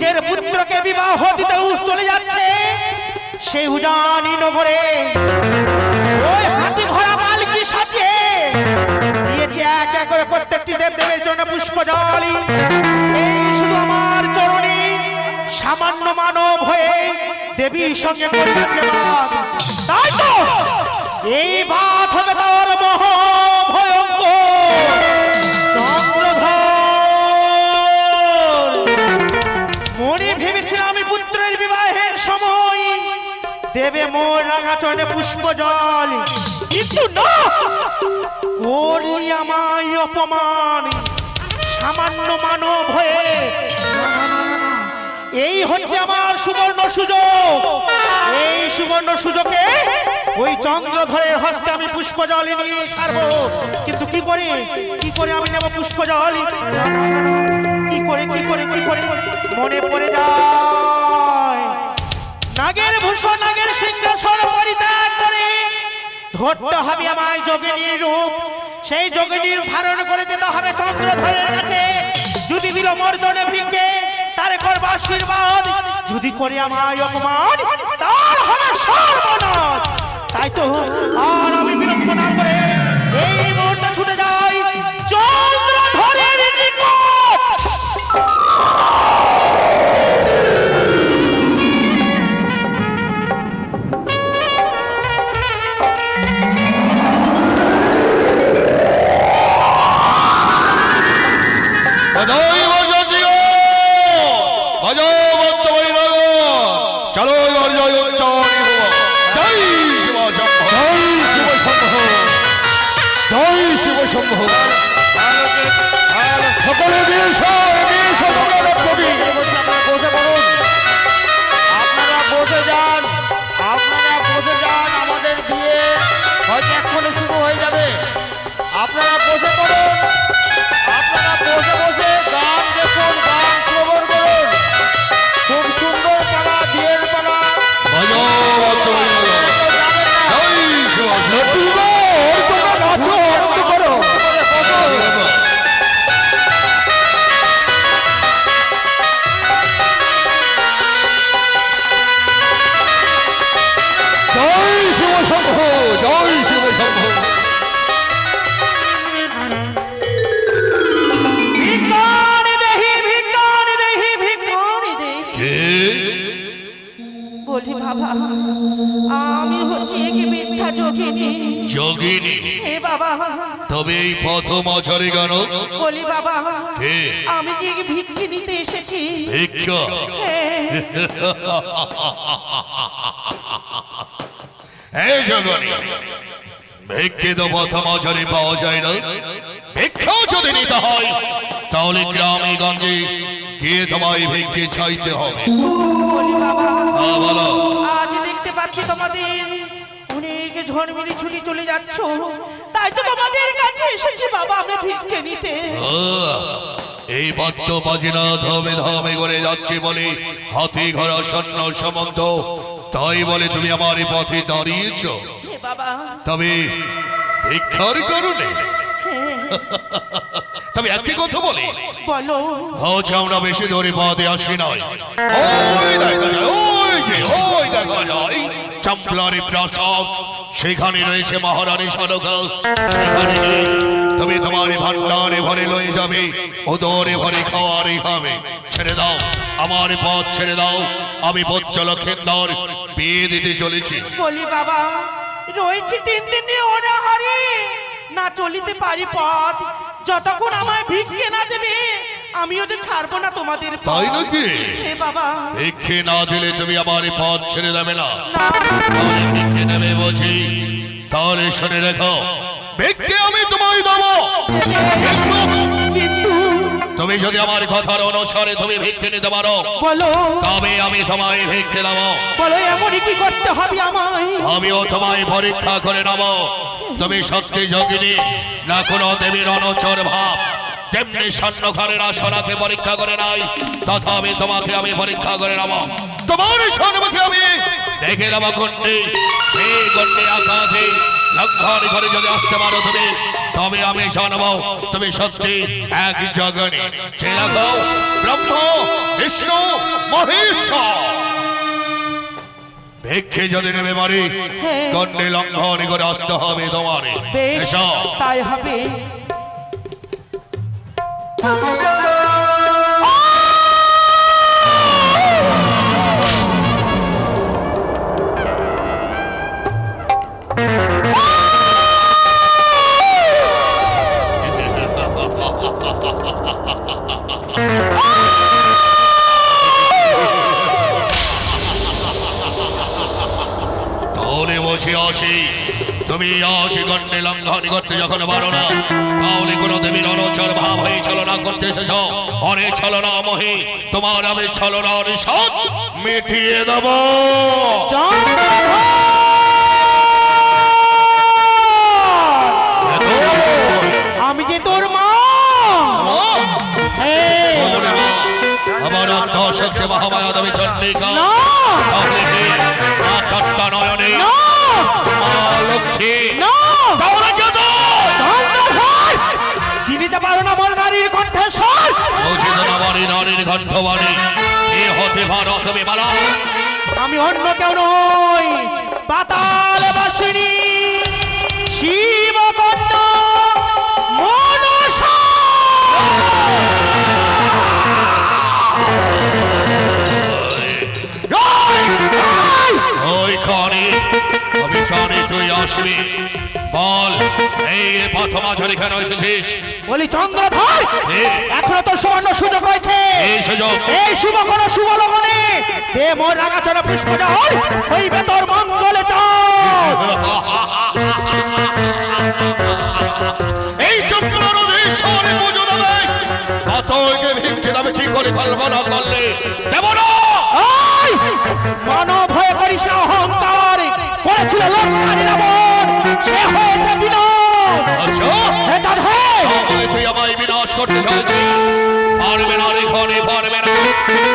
নিজের পুত্রকে বিবাহ দিতে চলে যাচ্ছে। সেই উজানি নগরে ওই হাতি ঘোড়া পালকি সাজিয়ে দিয়েছে এক এক করে প্রত্যেকটি দেবদেবের জন্য পুষ্প পুষ্পজলি। এই শুধু আমার চরণে সামান্য মানব হয়ে দেবীর সঙ্গে করে তাই তো এই বাত হবে তার মহল দেবে মোর রাঙা চরণে পুষ্প জল। কিন্তু না! করলি আমায় অপমান। সামান্য মানব হয়ে। এই হচ্ছে আমার সুবর্ণ সুযোগ। এই সুবর্ণ সুযোগে ওই চন্দ্রধরের হস্তে আমি পুষ্প জল নিয়ে ছাড়বো। কিন্তু কি করে? কি করে আমি নেব পুষ্প জল। কি করে কি করে কি করে? মনে পড়ে যায়। নাগের ভূষণ, নাগের সিংহাসন পরিত্যাগ করে ধরতে হবে আমায় যোগিনীর রূপ। সেই যোগিনীর ধারণ করে দিতে হবে চন্দ্রধরের কাছে। যদি দিল মর্দনে ভিক্ষে, তার করব আশীর্বাদ। যদি করে আমায় অপমান, তার হবে সর্বনাশ। তাই তো আর আমি বিলম্ব না করে এই মুহূর্তে ছুটে যাই চন্দ্রধরের নিকট। আচারে গান। বলি বাবা কে? আমি কি ভিক্ষি নিতে এসেছি। ভিক্ষা? এই জগনী ভিক্ষে তো প্রথম আচারে পাওয়া যায় না। ভিক্ষাও যদি নিতে হয় তাহলে গ্রামে গঞ্জে গিয়ে তোমায় ভিক্ষে চাইতে হবে। হ্যাঁ, বলো। আজ দেখতে পাচ্ছি তোমাদের অনেক ঝড়মিলি ছুটি চলে যাচ্ছ। তাই তো তোমাদের কাছে এসেছি বাবা আমি ভিক্ষে নিতে। এই বাদ্য বাজিনা ধমে ধমে করে যাচ্ছে বলে হাতি ঘোড়া স্বর্ণ সমন্ত। তাই বলে তুমি আমার এই পথে দাঁড়িয়েছ। তবে ভিক্ষার কারণে। তবে একটি কথা বলি। বলো। হচ্ছে আমরা বেশি ধরে পথে আসি নয় ওই যে ওই দেখা প্রাসাদ, সেখানে রয়েছে মহারানী সনকা সেখানে তুমি তোমার ভান্ডারে ভরে লয়ে যাবে, ওদরে ভরে খাওয়ারে খাবে ছেড়ে দাও, আমার পথ ছেড়ে দাও। আমি পথ চলক্ষেন্দর বিয়ে দিতে চলেছি। বলি বাবা, রয়েছে তিন দিনে অনাহারে। না চলিতে পারি পথ, যতক্ষণ আমায় ভিক্ষে না দেবে আমি ওদের ছাড়বো না তোমাদের তাই নাকি? হে বাবা। ভিক্ষে না দিলে তুমি আমার পথ ছেড়ে দেবে না। ভিক্ষে নেবে বুঝি তাহলে শুনে রেখো। ভিক্ষে আমি তোমায় দেবো। কিন্তু কিন্তু তুমি যদি আমার কথার অনুসারে তুমি ভিক্ষে নিতে পারো বলো। তবে আমি তোমায় ভিক্ষে দেবো। বলো এমনই কি করতে হবে আমায়? আমিও তোমায় পরীক্ষা করে নেব। তুমি সত্যি যোগিনী না কোনো দেবীর অনচর ভাব। তেমনি স্বর্ণঘরের আসনাকে পরীক্ষা করে নাই তথা আমি তোমাকে আমি পরীক্ষা করে নেব। তোমার সম্মুখে আমি দেখে দেবো গন্ডি সেই গন্ডি আঘাতে লঙ্ঘন ঘরে যদি আসতে পারো তুমি তবে আমি জানব তুমি সত্যি এক জগনে। যে রাখো ব্রহ্ম বিষ্ণু মহেশ্বর। ভিক্ষে যদি নেবে মারি হ্যাঁ। গন্ডে লঙ্ঘন করে আসতে হবে তোমার। তাই হবে। Oh! তাহলে বসে আছি। তুমি গন্ডে লঙ্ঘন করতে যখন পারো না তাহলে কোনো দেবীর অনচর ভাব হয়ে ছলনা করতে এসেছ। অনেক ছলনা মহি তোমার আমি ছলনার সব মিটিয়ে দেব। আমি যে তোর মা। আমার অন্তঃশক্তি মহামায়া দেবী চন্ডিকা তত্ত্ব নয়নে লক্ষ্মী। চিনিতে পারো না আমার নারীর কণ্ঠস্বর। বুঝি না বাড়ি নারীর গন্ধবাণী। এ হতে পারো তুমি আমি অন্য কেউ নই পাতাল বাসিনী। শিব আসবি বল এই প্রথম আঝারি কেন এসেছিস। বলি চন্দ্রধর এ, এখনও তো সুবর্ণ সুযোগ রয়েছে। এই সুযোগ। এই শুভ কোন শুভ লগনে দে মোর রাগাচরণ পুষ্প জল হইবে তোর মঙ্গলে এই চক্রের ঈশ্বরে পুজো দেবে। কতকে ভিক্ষে দেবে কি করে কল্পনা করলে? দেব না! মন ভয় করিস অহংকার করেছিল লঙ্কারি রাবণ সে হয়েছে বিনাশ। আচ্ছা। হে তাহলে তুই আমায় বিনাশ করতে চাইছিস। পারবে না রে ঘরে পারবে না।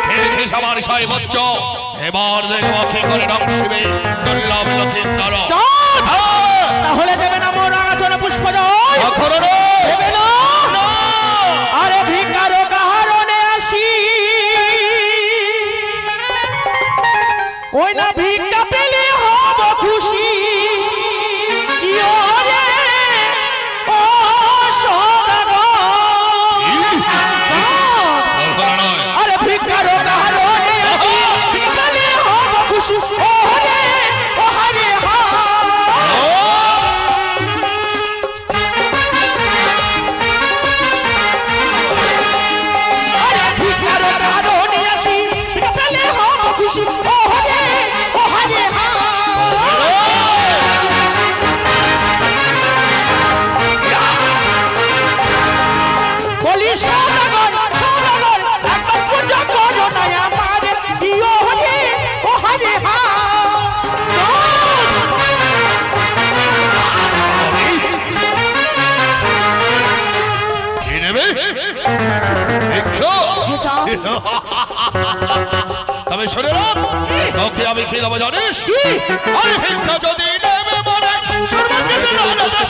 খেলছিস আমার সাই বচ্চ এবার দেখব কি করে রং শিবে। দুর্লভ লক্ষিন্দর তাহলে দেবে না মোর রাগাচরণ পুষ্প জল শোনে তোকে আমি খেয়ে দেবো জানিস আরে ভিক্ষা যদি নেমে মরে রাজা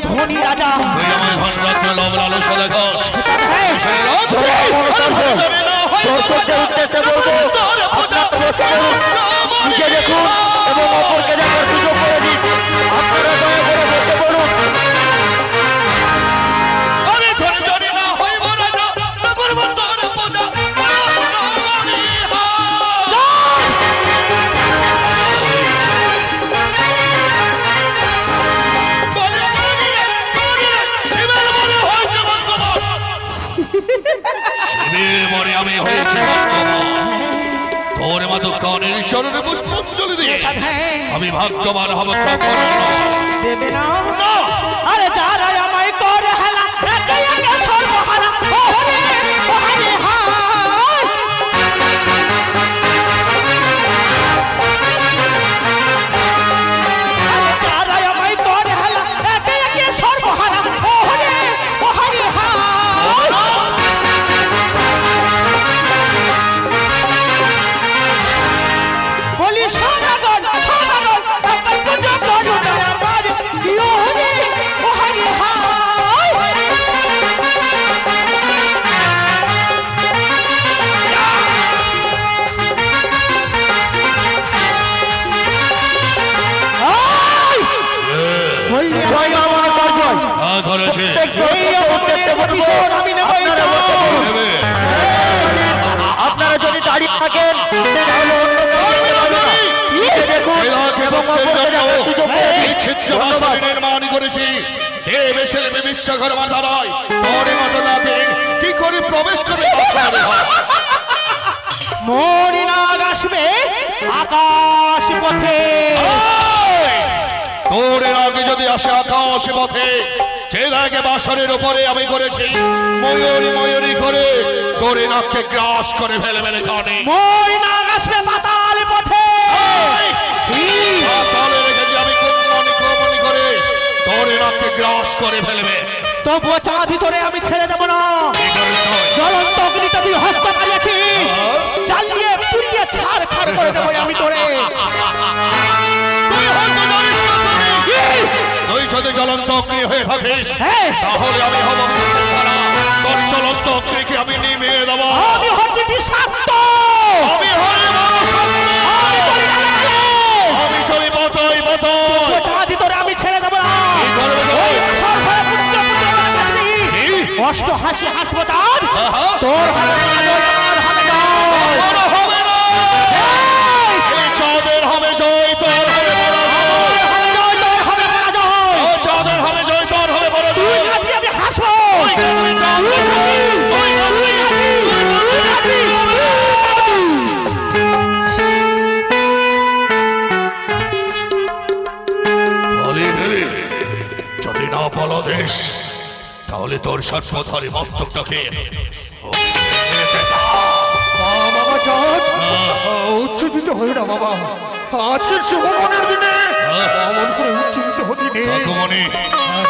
আমি ধনী রাজা। তুই আমার ধন রাজ্য লব লালসা সদা হ্যাঁ, আপনার পড়ুন নিজে দেখুন এবং অপরকে দেখার সুযোগ করে দিন। আমি হয়েছি তোর মতো কনের চরণে পুষ্পাঞ্জলি দিয়ে আমি ভাগ্যবান হব কখনো। আরে যারা আমায় করে দিন। এই ছিদ্র ধন্যবাদ। ভাষাকে নির্মাণ করেছি। দেব এসে বিশ্বকর্মা দ্বারাই তোর মতো নাগিন কি করে প্রবেশ করে বাঁচাবে আসবে আকাশ পথে! তোর আগে যদি আসে আকাশ পথে জেলাকে বাসনের উপরে আমি করেছি। ময়ূরী ময়ূরী করে তোর নাককে গ্রাস করে ফেলে ফেলে কানে মরিনাগ আসবে পাতাল পথে! পাতালে রেখেছি আমি কুমনি কুমনি করে তোর নাককে গ্রাস করে ফেলবে তবুও চাঁদি তোরে আমি ছেড়ে দেব না। জ্বলন্ত অগ্নিতে তুই হস্ত মারিয়েছিস। চালিয়ে পুড়িয়ে ছাড় খাড় করে দেবো আমি তোরে। যদি জ্বলন্ত অগ্নি হয়ে থাকিস হ্যাঁ। তাহলে আমি হব তোর জ্বলন্ত অগ্নিকে আমি নিমিয়ে দেব। আমি হচ্ছি বিষাক্ত। আমি আমি চলি তোরে আমি ছেড়ে না? অষ্ট হাসি হাসবো চাঁদ তোর হবে হবে না। হবে না এই! এই চাঁদের হবে জয় তোর। তোর সর্বধারী মস্তকটাকে বাবা চাঁদ হই না বাবা আজকের শুভমনের দিনে অমন করে হতি নেই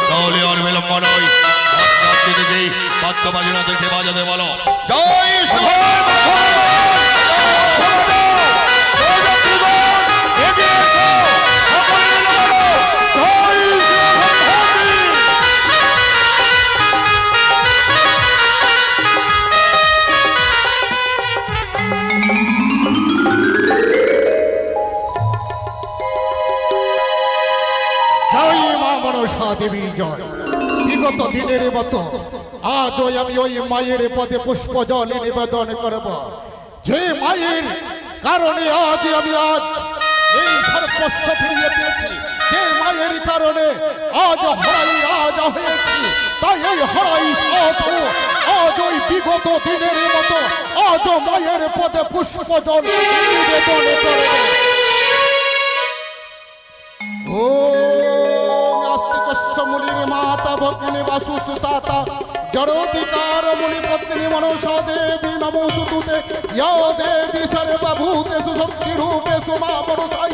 তাহলে আর বিলম্ব নয় দিদি বাজাতে বলো জয় মনসা দেবী জয়। বিগত দিনের মতো আজও আমি ওই মায়ের পদে পুষ্প জল নিবেদন করব। যে মায়ের কারণে আজ আমি আজ এই সর্বস্ব ফিরিয়ে পেয়েছি, যে মায়ের কারণে আজ হরাই আজ হয়েছি, তাই এই হরাই সাধু আজ ওই বিগত দিনের মতো আজ মায়ের পদে পুষ্প জল নিবেদন করব। মুনির মাতা ভগ্নি বাসু সুতাতা জড়োধিকার মুনি পত্নী মনসা দেবী, নমো সুতুতে। ইয়া দেবী সর্বভূতেষু শক্তি রূপেষু মা মনসাই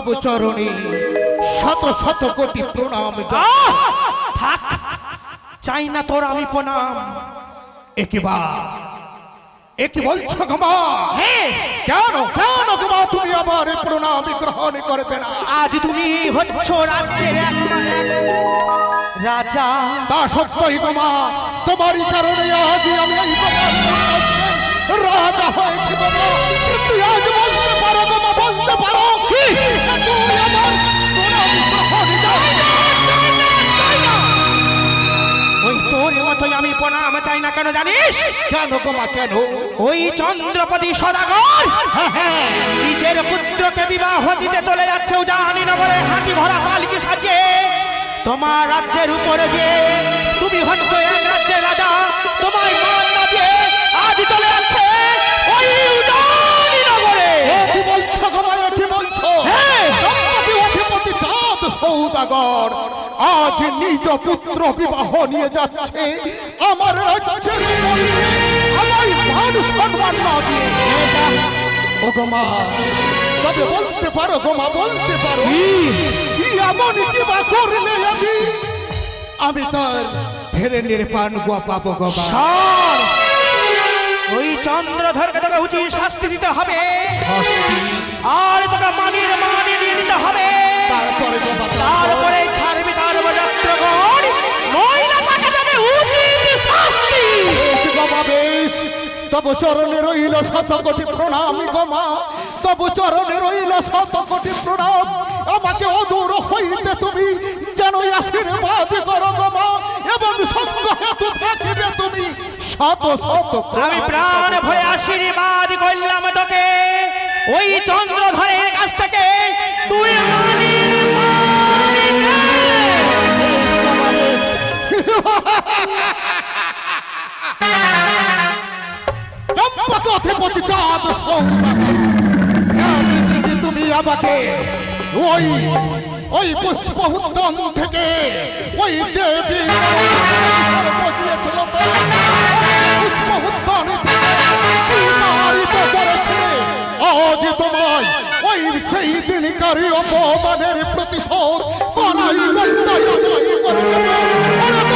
তব চরণে শত শত কোটি প্রণাম থাক চাই না তোর আমি প্রণাম একবার একে বলছো গমা কেন কেন গমা তুমি আবার এ প্রণাম গ্রহণ করবে না? আজ তুমি হচ্ছ রাজ্যের রাজা। তা সত্যই গমা তোমারই কারণে আজ আমি রাজা হয়েছি কেন জানিস? কেন গো মা কেন? ওই চন্দ্রপতি সদাগর হ্যাঁ হ্যাঁ। নিজের পুত্রকে বিবাহ দিতে চলে যাচ্ছে উজানি নগরে হাতি ভরা পালকি সাজিয়ে। তোমার রাজ্যের উপরে যে তুমি হচ্ছ এক রাজ্যের রাজা। তোমার মান না দিয়ে আজ চলে যাচ্ছে ওই উজানি কি বলছো কি বলছো? হ্যাঁ। দম্পতি অধিপতি চাঁদ সৌদাগর। আজ নিজ পুত্র বিবাহ নিয়ে যাচ্ছে। আমার রাজ্যের আমায় মান সম্মান না দিয়ে। ও গো মা তবে বলতে পারো গো মা বলতে পারো। কি? এমন কি বা করলে আমি? আমি তার ফেরে নির্পান গোয়া পাবো গো মা। ওই চন্দ্রধরকে তোকে উচিত শাস্তি দিতে হবে। আর তোকে মানির মানি নিয়ে নিতে হবে। তারপরে। তারপরে ছাড়বি নইলে তাকে যাবে উচিত শাস্তি। গমা বেশ তব চরণে রইল শত কোটি প্রণাম গমা তব চরণে রইল শত কোটি প্রণাম। আমাকে অদূর হইতে তুমি যেন আশীর্বাদ করো গমা এবং সঙ্গ হেতু থাকিবে তুমি। শত শত আমি প্রাণ ভরে আশীর্বাদ করলাম তোকে। ওই চন্দ্রধরের কাছ থেকে তুই মানির চাঁদ সৌদাগর তুমি আমাকে ওই ওই পুষ্প উদ্যান থেকে ওই দেবী দিয়েছিল পুষ্প উদ্যান ওই সেই দিনকারী অপমানের প্রতিশোধ করাই করে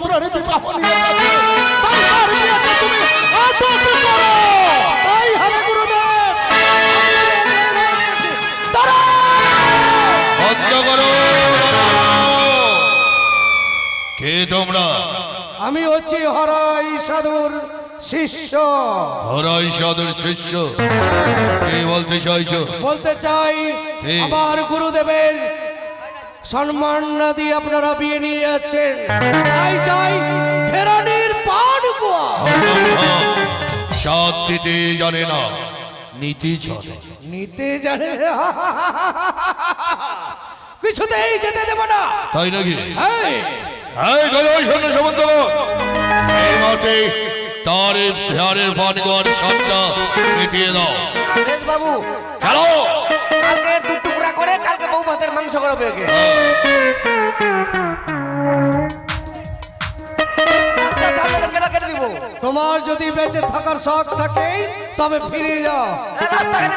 গুরুদেব। বন্ধ করো কে তোমরা? আমি হচ্ছি হরাই সাধুর শিষ্য। হরাই সাধুর শিষ্য। কে বলতে চাইছো? বলতে চাই? আমার গুরুদেবের সম্মান না দিয়ে আপনারা বিয়ে নিয়ে যাচ্ছেন তাই চাই ফেরানির পান দিতে জানে না নীতি জানে। নিতে জানে কিছুতেই যেতে দেব না। তাই নাকি? এই, এই গলো শোনো সমন্ত এই মাঠে তার ধ্যানের পান গোয়ার মিটিয়ে দাও। বাবু চলো কালকে দু ভাতের মাংস করো দিব। তোমার যদি বেঁচে থাকার শখ থাকে তবে ফিরে যাও। রাস্তাঘাটে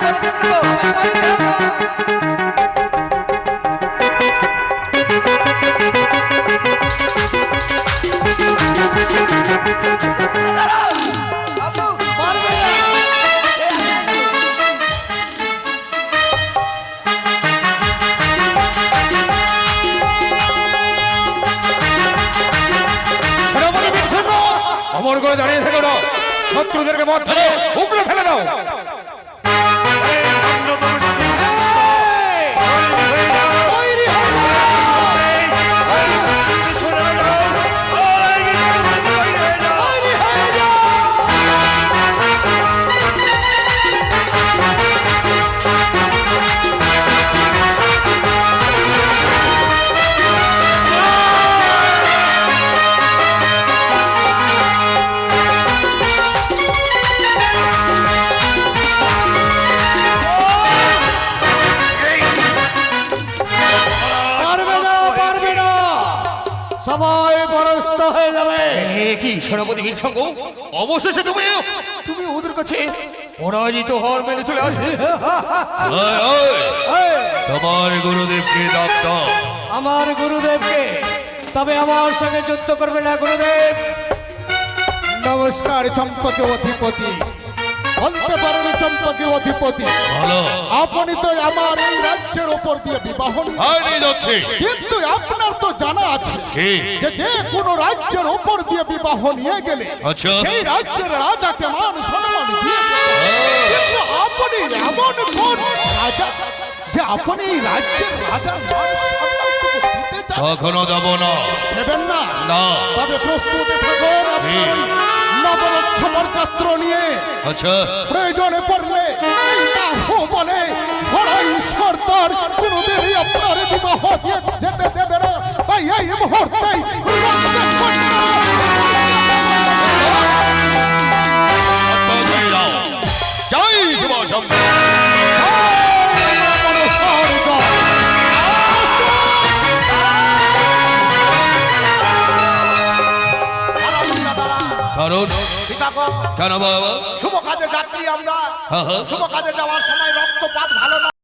ফেলে উগড়ে ফেলে দাও। কি সেনাপতি সঙ্গ অবশেষে তুমি তুমি ওদের কাছে পরাজিত হওয়ার মেনে চলে আসবে ওই, ওই, তোমার গুরুদেবকে ডাক্তার আমার গুরুদেবকে তবে আমার সঙ্গে যুদ্ধ করবে না গুরুদেব। নমস্কার চম্পকে অধিপতি। বলতে পারেন চম্পকে অধিপতি। আপনি তো আমার এই রাজ্যের উপর দিয়ে বিবাহ কিন্তু আপনার তো জানা আছে যে যে কোনো রাজ্যের উপর দিয়ে বিবাহ নিয়ে গেলে আচ্ছা। সেই রাজ্যের রাজাকে মান সম্মান দিয়ে কিন্তু আপনি এমন কোন রাজা যে আপনি রাজ্যের রাজার মান কখনো দেব না। দেবেন না? না। তবে প্রস্তুতি থাকুন নবরক্ষ বরযাত্র নিয়ে। আচ্ছা। প্রয়োজনে পড়লে বাহু বলে ঘোড়াই সর্দার কোনোদিনই আপনার বিবাহ দিয়ে যেতে দেবে না। তাই এই মুহূর্তেই আস্তে জয় শিব শম্ভু কারণ কেন বাবা শুভ কাজে যাত্রী আমরা। হ্যাঁ, হ্যাঁ। শুভ কাজে যাওয়ার সময় রক্তপাত ভালো না।